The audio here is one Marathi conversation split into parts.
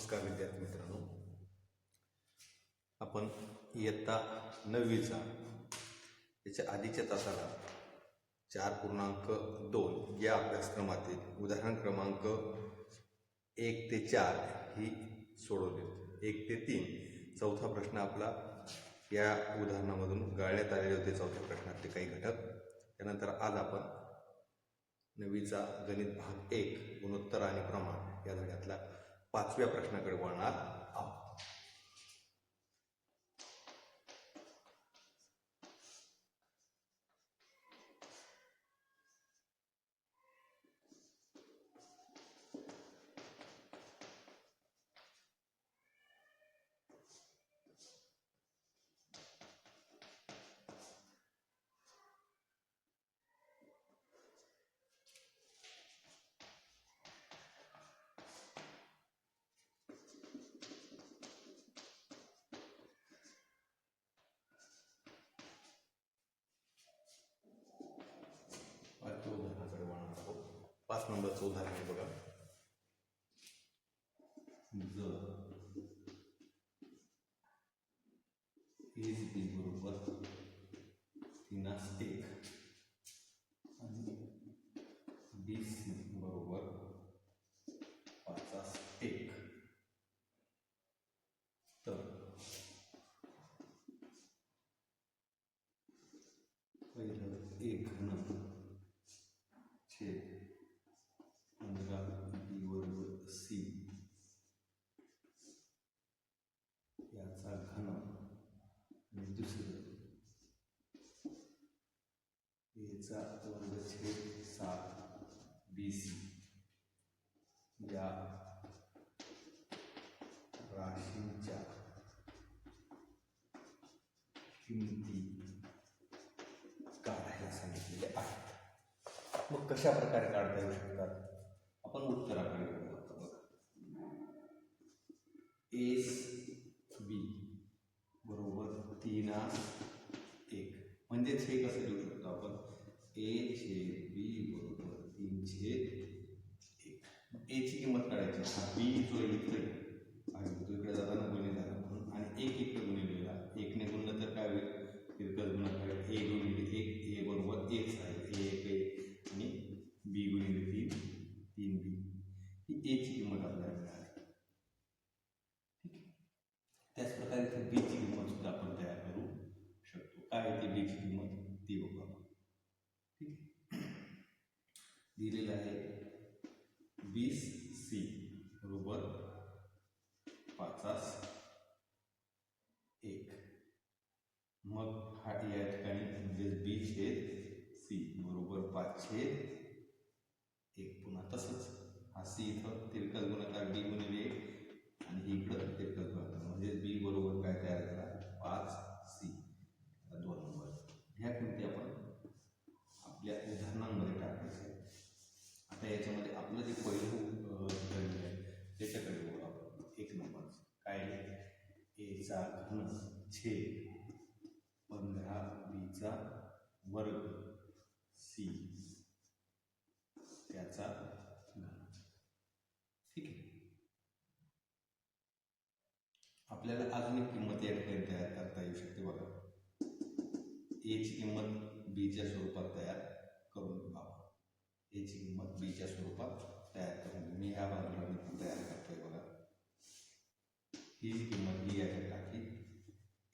नमस्कार विद्यार्थी मित्रांनो. आपण इयत्ता नववीचा याच्या आधीच्या तासाला चार पूर्णांक दोन या अभ्यासक्रमातील उदाहरण क्रमांक एक ते चार ही सोडवली एक ते तीन चौथा प्रश्न आपला या उदाहरणामधून गाळण्यात आलेले होते चौथ्या प्रश्नातले काही घटक. त्यानंतर आज आपण नववीचा गणित भाग एक गुणोत्तर आणि प्रमाण या धड्यातला पाचव्या प्रश्नाकडे वळणार आहोत पाचव्या उदाहरणाकडे वळणार आहोत पाच नंबरचं उदाहरण आहे म्हणजे बघा. जर एज बरोबर नास्तिक एक आणि बी सी बरोबर पाचास एक तर पहिलं एक घन छेद पंधरा बी वर्ग सी याचा घन आणि दुसरं याचा वर्ग छेद सात बी सी या राशींच्या किमती काढायला सांगितलेल्या आहेत. मग कशा प्रकारे काढता येऊ शकतात? आपण उत्तराकडे बघू आता बघा एस बी बरोबर तीना एक म्हणजेच हे कसं लिहू शकतो आपण ए छेद बी बरोबर तीन छेद एक एची किंमत काढायची हा बी जो इकडे आहे तो इकडे जाताना गुन्हे झाला म्हणून आणि एक इकडे गुन्हेला एकने गुणलं तर काय होईल तिरकस गुणाकार ए गुणिले एक ए बरोबर एकच आहे ए एक एक आणि बी गुणिले तीन तीन बी ही एची किंमत आपल्याला मिळाली ठीक आहे त्याच प्रकारे इथे बीची किंमत सुद्धा आपण तयार करू शकतो काय आहे ती बीची किंमत ती बघू आपण ठीक आहे दिलेलं आहे वीस सी बरोबर पाचास एक मग हा या ठिकाणी म्हणजे बी छेद सी बरोबर पाच छेद एक पुन्हा तसंच हा सी इथं तिरकस गुणाकार बी गुणिले एक आणि ही इकडं तिरकस गुणाकार म्हणजे बी बरोबर काय तयार झाला पाच सी दोन नंबर ह्या किमती आपण आपल्या उदाहरणांमध्ये टाकायच्या आहेत. आता याच्यामध्ये आपलं जे पहिलं धर्म आहे त्याच्याकडे बघू आपण. एक नंबर. काय एचा घन छे पंधरा बीचा वर्ग सी. त्याचा घन. ठीक आहे. आपल्याला अजून एक किंमत या ठिकाणी तयार करता येऊ शकते बघा. एची किंमत बीच्या स्वरूपात तयार एची किंमत बीच्या स्वरूपात तयार करून मी ह्या बाजूला मी तयार करतोय बघा ही जी किंमत ही याच्यात टाकली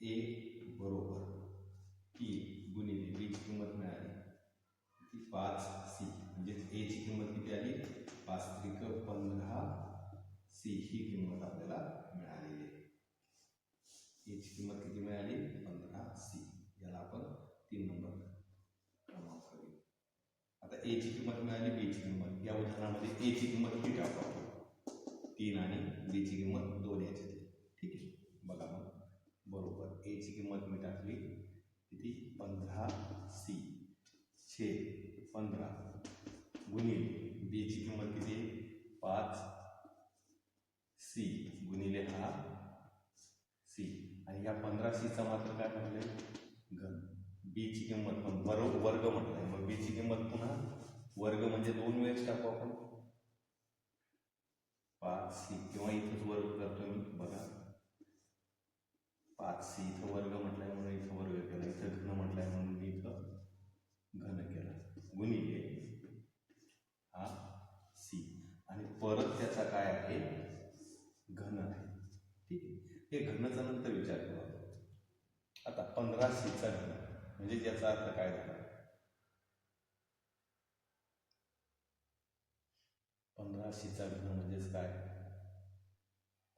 ए बरोबर टी गुणिले बीची किंमत मिळाली ती पाच सी म्हणजे एची किंमत किती आली पाच त्रिक पंधरा सी ही किंमत आपल्याला मिळालेली आहे एची किंमत किती मिळाली पंधरा सी याला आपण तीन नंबर क्रमांक देऊ एची किंमत मिळाली बीची किंमत. या उदाहरणामध्ये एची किंमत किती टाकू तीन आणि बीची किंमत दोन याची. ठीक आहे. बघा मग. बरोबर. एची किंमत मी टाकली. किती? पंधरा सी छे पंधरा गुणिले बीची किंमत किती? पाच सी गुणिले हा सी आणि ह्या पंधरा सीचा मात्र काय म्हटलंय घन. बीची किंमत पण वर वर्ग म्हटलंय. मग बीची किंमत पुन्हा वर्ग म्हणजे दोन वेळेस टाकू आपण. पाच सी किंवा इथंच वर्ग करतो मी बघा. पाच सी इथं वर्ग म्हटलाय म्हणून इथं वर्ग केला. इथं घन म्हटलाय म्हणून मी इथं घन केला. गुणिले हा सी आणि परत त्याचा काय आहे? घन आहे. ठीक आहे. हे घनचा नंतर विचार करू आता पंधरा सीचा घन. म्हणजे याचा अर्थ काय झाला? पंधरा सीचा घन म्हणजेच काय?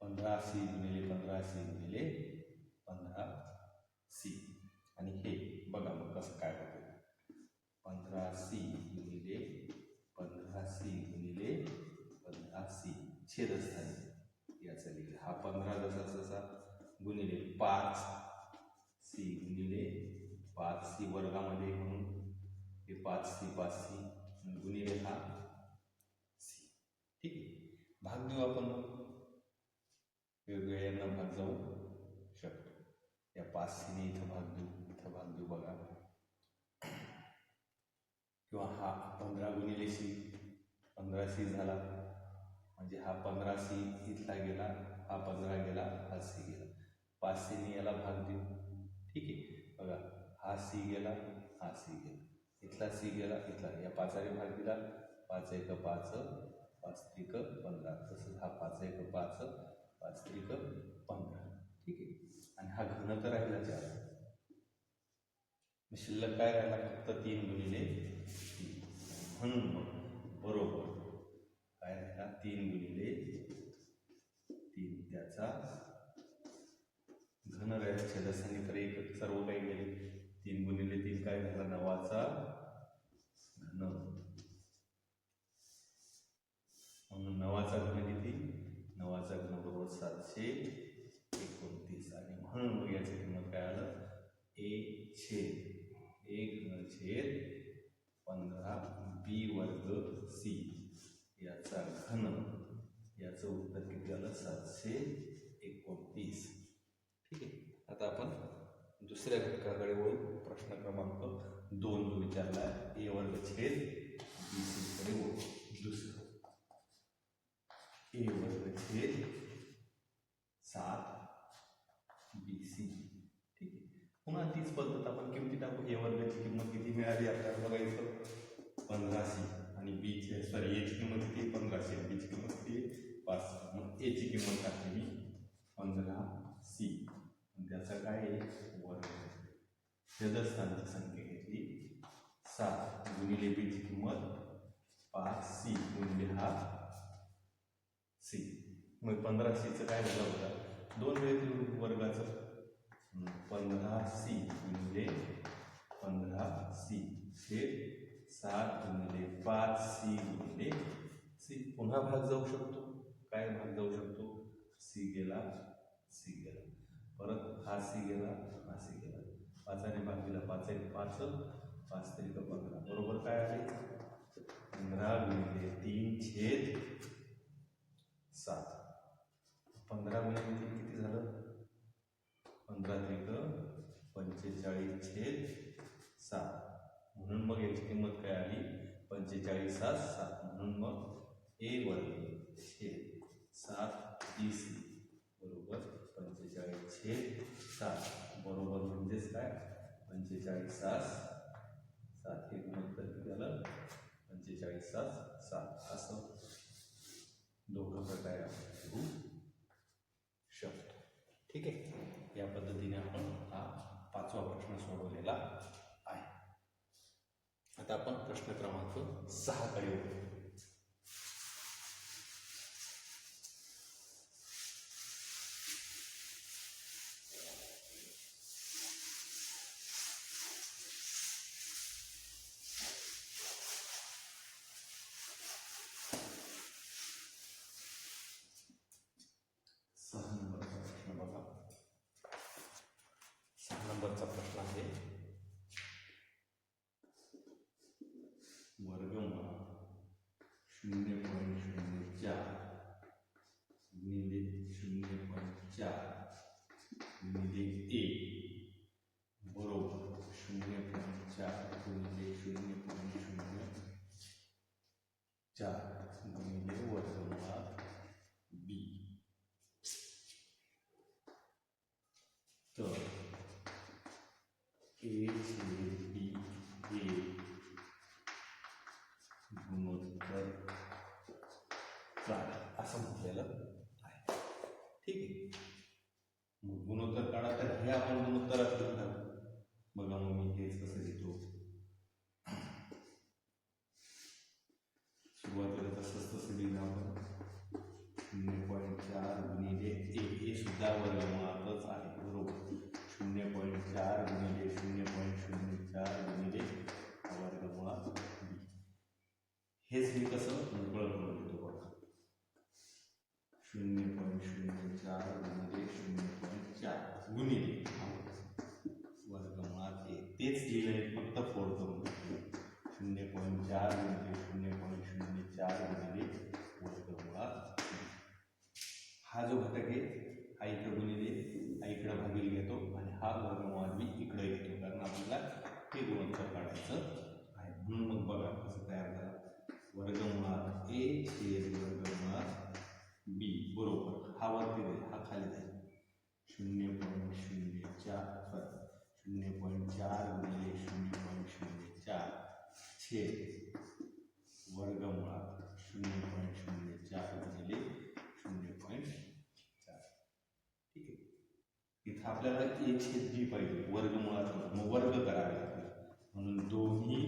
पंधरा सी गुणिले पंधराशी गुणिले पंधरा सी आणि हे बघा मग कसं काय होतं. पंधरा सी गुणिले पंधरा सी गुणिले पंधरा सी छेदस्थानी याचं लिहिलं. हा पंधरा जसा जसा गुणिले पाच. सी गुणिले पाच सी वर्गामध्ये म्हणून हे पाच सी पाच सी गुणिले हा सी. ठीक आहे? भाग देऊ आपण. मग भाग जाऊ शकतो. या पाच सीने इथं भाग देऊ, इथं भाग देऊ बघा. किंवा हा पंधरा गुणिले सी पंधरा सी झाला हा पंधरा सी इथला गेला, हा पंधरा गेला, हा सी गेला. पाच सीने याला भाग देऊ. ठीक आहे? बघा. हा सी गेला हा सी गेला. इथला सी गेला इथला. या पाचाने भाग दिला पाच एक पाच पाच त्रिक पंधरा. तसंच हा पाच एक पाच पाच त्रिक पंधरा. ठीक आहे? आणि हा घन तर राहिला चार. मग शिल्लक काय राहिला? फक्त तीन गुणिले तीन. म्हणून मग बरोबर काय राहिला? तीन गुणिले तीन. त्याचा घन राहिला छेदस्थानी तर एक सर्व काही गेले. तीन गुणिले तीन काय झाला? नवाचा घन म्हणून नवाचा घन किती नवाचा घन बरोबर सातशे एकोणतीस आणि म्हणून मग याची किंमत काय आलं एक छेद एक घन छेद पंधरा बी वर्ग सी याचा घन याचं उत्तर किती आलं सातशे एकोणतीस ठीक आहे आता आपण दुसऱ्या घटकाकडे वळू प्रश्न क्रमांक दोन जो विचारला आहे ए वर्ग छेद बी सी वळू. दुसरं. ए वर्ग छेद सात बी सी ठीक आहे. पुन्हा तीच पद्धत आपण किमती टाकू. ए वर्गाची किंमत किती मिळाली आपल्याला बघायचं? पंधरा सी आणि बीची सॉरी एची किंमत किती? पंधराशे. आणि बीची किंमत किती? पाच मग एची किंमत टाकली मी पंधरा सी आणि त्याचा काय आहे? वर्ग. छेदस्थानाची संख्या घेतली सात गुणिले बीची किंमत पाच सी गुणिले हा सी. मग पंधरा सीचं काय झालं होतं दोन वेळेतील वर्गाचं? पंधरा सी गुणिले पंधरा सी हे सात गुणिले पाच सी गुणिले सी पुन्हा भाग जाऊ शकतो. काय भाग जाऊ शकतो? सी गेला सी गेला. परत हा सी गेला हा सी गेला. पाचाने भाग दिला पाच एक पाच. पाच तरी का पंधरा बरोबर काय गुणिले तीन छेद सात। पंधरा गुणिले तीन किती त्रिक पंचेचाळीस छेद सात। म्हणून मग याची किंमत काय आली? पंचेचाळीस सात सात। म्हणून मग ए वर्ग छेद सात बी सी। बरोबर? पंचेचाळीस छेद सात। बरोबर म्हणजेच काय? पंचेचाळीस सात सात हे गुणोत्तर किती झालं? पंचेचाळीस सात सात असं. दोघं प्रकारे आपण शकतो. ठीक आहे? या पद्धतीने आपण हा पाचवा प्रश्न सोडवलेला आहे. आता आपण प्रश्न क्रमांक सहाकडे वळू. शून्य पॉईंट शून्य चार सॉरी शून्य पॉईंट चार गुणिले शून्य पॉईंट शून्य चार छेद वर्गमुळात शून्य पॉईंट शून्य चार गुणिले शून्य पॉईंट चार ठीक आहे इथं आपल्याला ए छेद बी पाहिजे वर्गमुळात मग वर्ग करावे लागतील म्हणून दोन्ही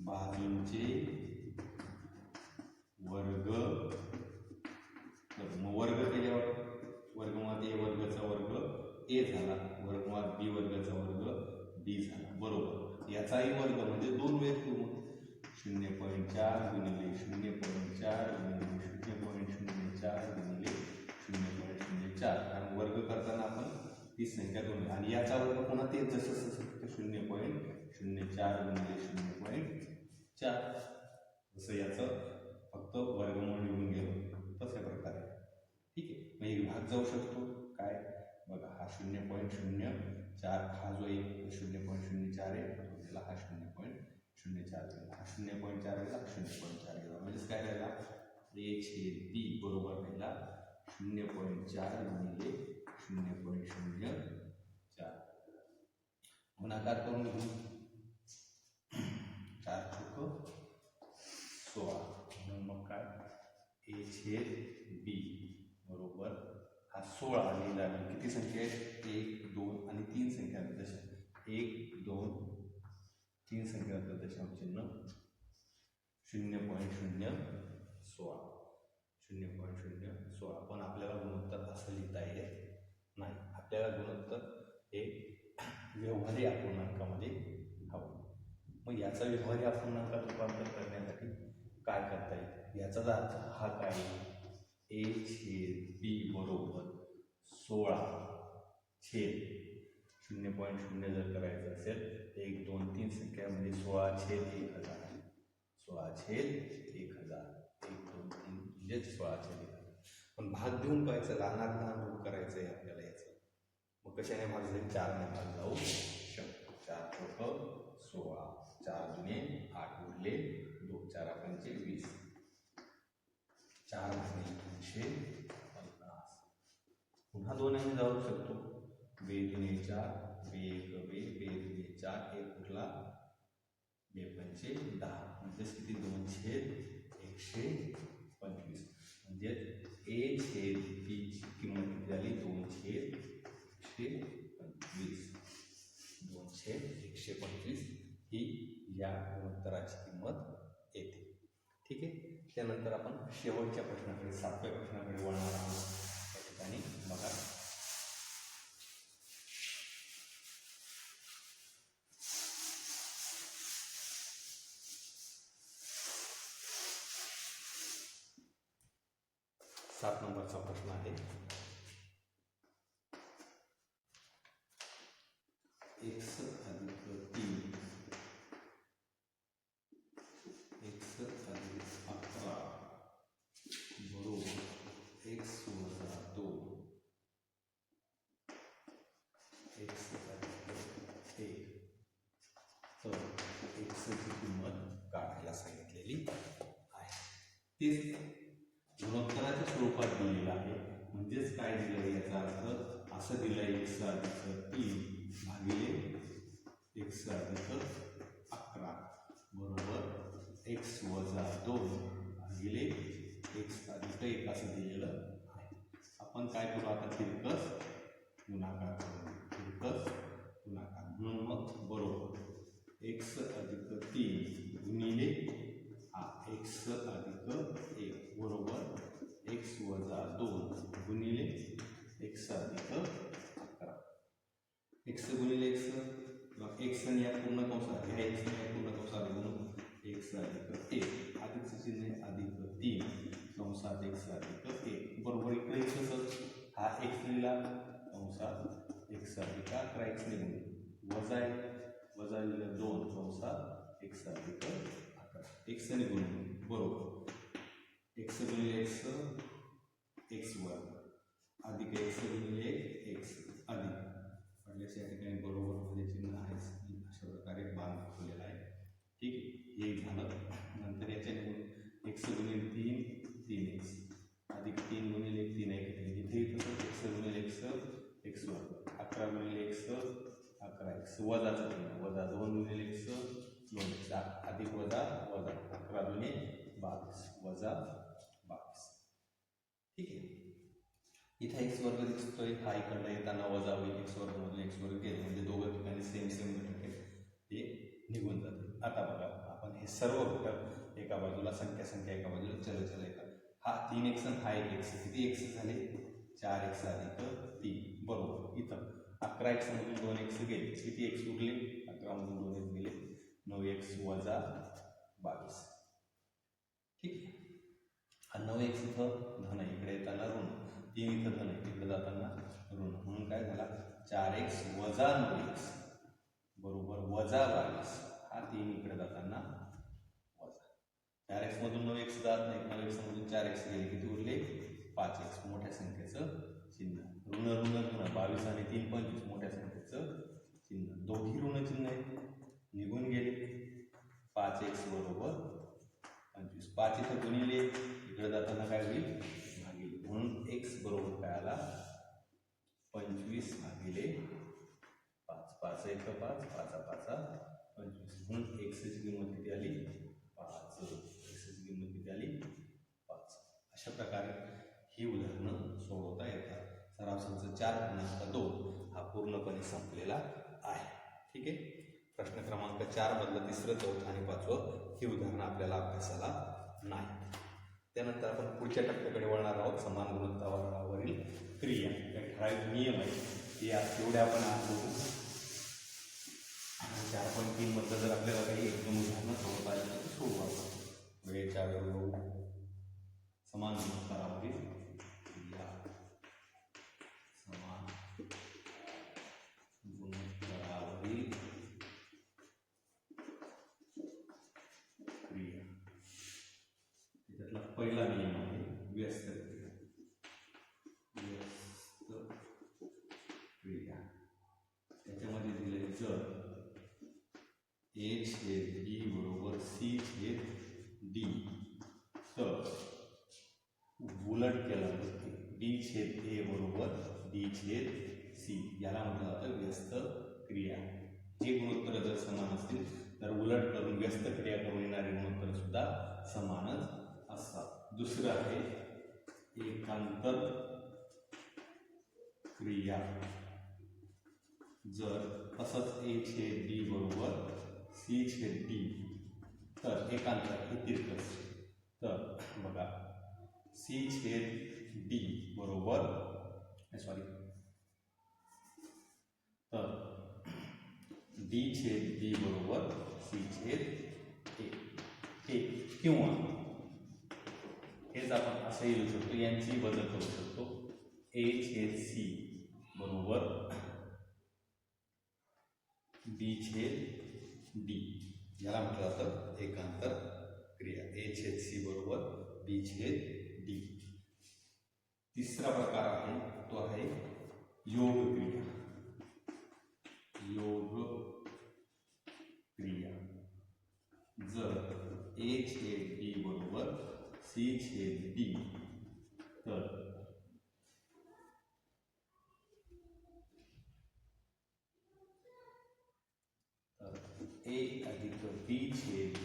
बाजूंचे वर्ग आणि याचा वर्ग पुन्हा तेच जसं जसं शून्य पॉईंट शून्य चार गुणिले शून्य पॉईंट चार. जसं याचं फक्त वर्गमूळ निघून गेलो तशा प्रकारे. ठीक आहे? मग एक भाग जाऊ शकतो. काय? बघा हा शून्य पॉईंट शून्य चार हा जो एक शून्य पॉईंट शून्य चार आहे. तो हा शून्य पॉईंट शून्य चार गेला हा शून्य पॉईंट चार गेला हा शून्य पॉईंट चार गेला म्हणजेच काय राहिला? ए छेद बरोबर राहिला. शून्य पॉईंट चार गुणिले शून्य पॉईंट शून्य. गुणाकार करून घेऊ. चार चुक सोळा. म्हणून मग काय ए छेद बी. बरोबर. हा सोळा लिहिला किती संख्या आहेत? एक दोन आणि तीन संख्या दशा. एक दोन तीन संख्या आहेत दशांश चिन्ह. शून्य पॉईंट शून्य सोळा. शून्य पॉईंट शून्य सोळा. पण आपल्याला गुणोत्तर असं लिहिता येत नाही. आपल्याला गुणोत्तर हे व्यवहारी अपूर्णांकामध्ये हवं मग याचा व्यवहारी अपूर्णांकात रूपांतर करण्यासाठी काय करता येईल? याचाच अर्थ हा काय ए छेद बी बरोबर सोळा छेद शून्य पॉईंट शून्य जर करायचं असेल तर एक दोन तीन संख्या म्हणजे सोळा छेद एक हजार. सोळा छेद एक हजार. एक दोन तीन म्हणजेच सोळा छेद एक हजार. पण भाग देऊन पाहायचं लहानात लहान रूप करायचं आहे आपल्याला याचं. मग कशाने भागले चारने भाग जाऊ शकतो चार चौक सोळा चार जुने आठ उरले दोन चार पंचे वीस. चार भागिले दोनशे पन्नास. पुन्हा दोन आम्ही जाऊ शकतो. बे दुने चार बे एक बे बे दुने चार एक उरला. बे पंचे दहा. म्हणजेच किती? दोन छेद एकशे पंचवीस. म्हणजे ए छेद बीची किंमत किती झाली? एकशे पंचवीस दोनशे एकशे पंचवीस ही या गुणोत्तराची किंमत येते. ठीक आहे? त्यानंतर आपण शेवटच्या प्रश्नाकडे सातव्या प्रश्नाकडे वळणार आहोत. त्या ठिकाणी बघा सात नंबरचा प्रश्न आहे एक्स अधिक तीन एक्स अधिक अकरा बरोबर एक्स वजा दोन एक्स अधिक एक तर एक्सची किंमत काढायला सांगितलेली आहे तेच गुणोत्तराच्या स्वरूपात दिलेलं आहे. म्हणजेच काय दिलं याचा अर्थ असं दिलं एक अधिक तीन भागिले एक अधिक अकरा. बरोबर एक्स वजा दोन भागिले एक्स अधिक एक असं दिलेलं आहे. आपण काय करू आता? तिरकस गुणाकार करू तिरकस गुणाकार. म्हणून मग बरोबर. एक्स अधिक तीन गुणिले एक्स अधिक एक बरोबर एक्स वजा दोन गुणिले एक्स अधिक अकरा. एक्स गुणिले एक्स किंवा एक्स आणि या पूर्ण कंसात ह्या एक्स आणि या पूर्ण कंसात म्हणून एक्स अधिक एक. अधिक चिन्ह अधिक तीन. कंसात एक्स अधिक एक. बरोबर इकडे तसंच हा एक्स लिहिला. कंसात एक्स अधिक अकरा एक्स निघून. वजा एक वजा लिहिलं दोन. कंसात एक्स अधिक एक्स आणि गुणून बरोबर. एक्स गुणिले एक्स एक्स वर अधिक एक्स गुणिले एक्स अधिक. पडल्यास या ठिकाणी बरोबर म्हणजे चिन्ह आहेच अशा प्रकारे बाण दाखवलेला आहे. ठीक आहे? हे झालं. नंतर याच्याने एक्स गुणिले तीन तीन एक्स अधिक तीन गुणिले तीन एक इथे तसंच एक्स गुणिले एक्स एक्स वर अकरा गुणिले एक्स अकरा एक्स वजाचं चिन्ह वजा दोन गुणिले एक्स दोन अधिक वजा वजा अकरा दोन्ही बावीस वजा बावीस. ठीक आहे. इथे एक्स वर्ग दिसतोय. हा इकडनं येताना वजा होईल. एक्स वर्ग मधून एक्स वर्ग गेले म्हणजे दोघं ठिकाणी सेम सेम घटक ते निघून जाते आता बघा आपण हे सर्व घटक एका बाजूला संख्या संख्या एका बाजूला चल चल एका. हा तीन एक्स आणि हा एक एक्स किती एक्स झाले? चार एक्स अधिक तीन. बरोबर. इथं अकरा एक्स मधून दोन एक्स गेले. किती एक्स उरले? अकरा मधून दोन एक्स गेले. नऊ एक्स वजा बावीस. ठीक आहे. हा नऊ एक्स इथं धन आहे. इकडे येताना ऋण. तीन इथं धन आहे. तिकडे जाताना ऋण. म्हणून काय झाला? चार एक्स वजा नऊ एक्स बरोबर वजा बावीस. हा तीन इकडे जाताना वजा. चार एक्स मधून नऊ एक्स जात नाही. नऊ एक्स मधून चार एक्स गेले. किती उरले? पाच एक्स मोठ्या संख्येचं चिन्ह. ऋण ऋण ऋण. बावीस आणि तीन पंचवीस. मोठ्या संख्येचं चिन्ह. दोघी ऋण चिन्ह आहे निघून गेले. पाच एक्स बरोबर पंचवीस. पाच इथं गुणिले इकडे जाताना काय होईल? भागिले म्हणून एक्स बरोबर काय आला? पंचवीस भागिले पाच. पाच एक पाच. पाचा पाचा. पंचवीस. म्हणून एक्सची किंमत किती आली? पाच. एक्सची किंमत किती आली? पाच. अशा प्रकारे ही उदाहरणं सोडवता येतात. सराव संच चार पूर्णांक दोन. हा पूर्णपणे संपलेला आहे. ठीक आहे? प्रश्न क्रमांक चार मधलं तिसरं चौथं आणि पाचवं ही उदाहरणं आपल्याला अभ्यासाला नाही त्यानंतर आपण पुढच्या टप्प्याकडे वळणार आहोत. समान गुणवत्तावरील क्रिया. काही ठराविक नियम आहे ते आज तेवढे आपण आज बघू. चार पॉईंट तीन मधलं जर आपल्याला काही एक दोन उदाहरणं सोडवता आली तर सोडू वेळेच्या वेळ समान गुणवत्तावरील क्रिया समान गुणोत्तरावरील क्रिया त्याच्यातला पहिला नियम आहे व्यस्त व्यस्त क्रिया. त्याच्यामध्ये दिले जर ए छेद ई बरोबर सी छेद डी तर उलट केलं डी छेद ए बरोबर डी छेद सी याला म्हटलं जातं व्यस्त क्रिया. हे गुणोत्तर जर समान असतील तर उलट करून व्यस्त क्रिया करून येणारे गुणोत्तर सुद्धा समानच असतात. दुसरं है एकांतर क्रिया। जर असंच ए छेद डी बरोबर सी छेद डी, तर एकांतर हे तिरकस तर बघा, सी छेद डी बरोबर सॉरी तर डी छेद डी बरोबर सी छेद ए. किंवा हेच आपण असंही लिहू शकतो. बदल करू शकतो. ए छेद सी बरोबर. बी छेद डी याला म्हटलं एकांतर क्रिया. ए छेद सी बरोबर बी छेद डी तिसरा प्रकार आहे तो आहे योग क्रिया. योग क्रिया. जर ए छेद डी बरोबर सी छेद डी तर ए अधिक बी छेद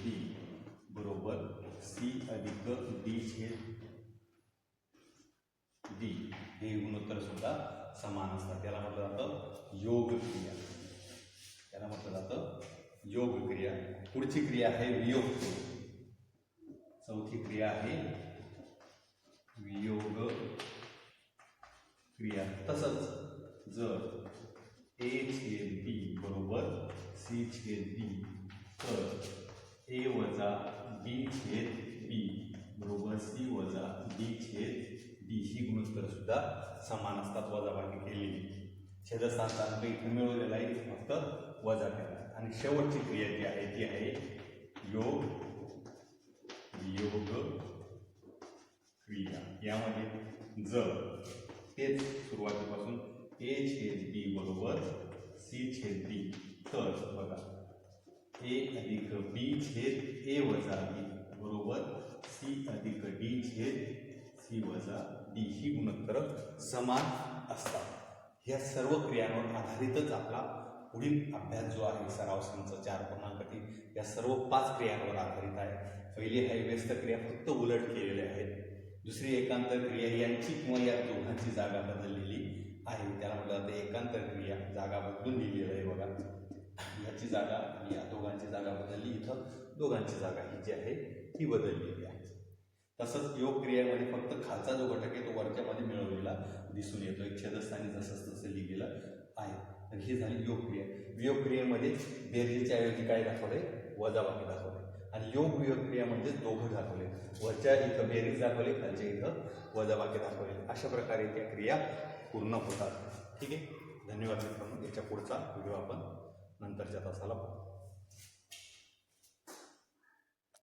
सी अधिक डी छेद डी गुणोत्तर समान योग क्रिया त्याला म्हटलं योग क्रिया पुढची क्रिया वियोग. चौथी क्रिया आहे. वियोग क्रिया. तसंच जर ए छेद बी बरोबर सी छेद बी तर ए वजा बी छेद बी बरोबर सी वजा बी छेद बी ही गुणोत्तर सुद्धा समान असतात वजाबाकी केलेली. छेदस्थानचा अंक इथे मिळवलेला आहे फक्त वजा केला आणि शेवटची क्रिया जी आहे ती आहे योग योग क्रिया यामध्ये जर तेच सुरुवातीपासून ए छेद बी बरोबर सी छेद डी. तर बघा ए अधिक बी छेद ए वजा बी बरोबर सी अधिक डी छेद सी वजा डी. ही गुणोत्तर समान असतात. ह्या सर्व क्रियांवर आधारितच आपला पुढील अभ्यास जो आहे सराव संच चार पूर्णांक या सर्व पाच क्रियांवर आधारित आहे. पहिली हायवेस्त क्रिया फक्त उलट केलेल्या आहेत. दुसरी एकांतर क्रिया यांची किंवा या दोघांची जागा बदललेली आहे. त्याला म्हटलं जातं एकांतर क्रिया. जागा बदलून लिहिलेलं आहे बघा. याची जागा आणि या दोघांची जागा बदलली. इथं दोघांची जागा ही जी आहे ती बदललेली आहे. तसंच योग क्रियामध्ये फक्त खालचा जो घटक आहे तो वरच्यामध्ये मिळवलेला दिसून येतो. एक छेदस्थानी जसंच तसं लिहिलेलं आहे. तर ही झाली योग क्रिया. वियोग क्रियेमध्ये बेरजेच्या ऐवजी काय दाखवले वजाबाकी दाखवले आणि योग वियोग क्रिया म्हणजे दोघं दाखवले. वरच्या इथं बेरीज दाखवले खालच्या इथं वजाबाकी दाखवले. अशा प्रकारे त्या क्रिया पूर्ण होतात. ठीक आहे? धन्यवाद मित्रांनो. याच्या पुढचा व्हिडिओ आपण नंतरच्या तासाला पाहू.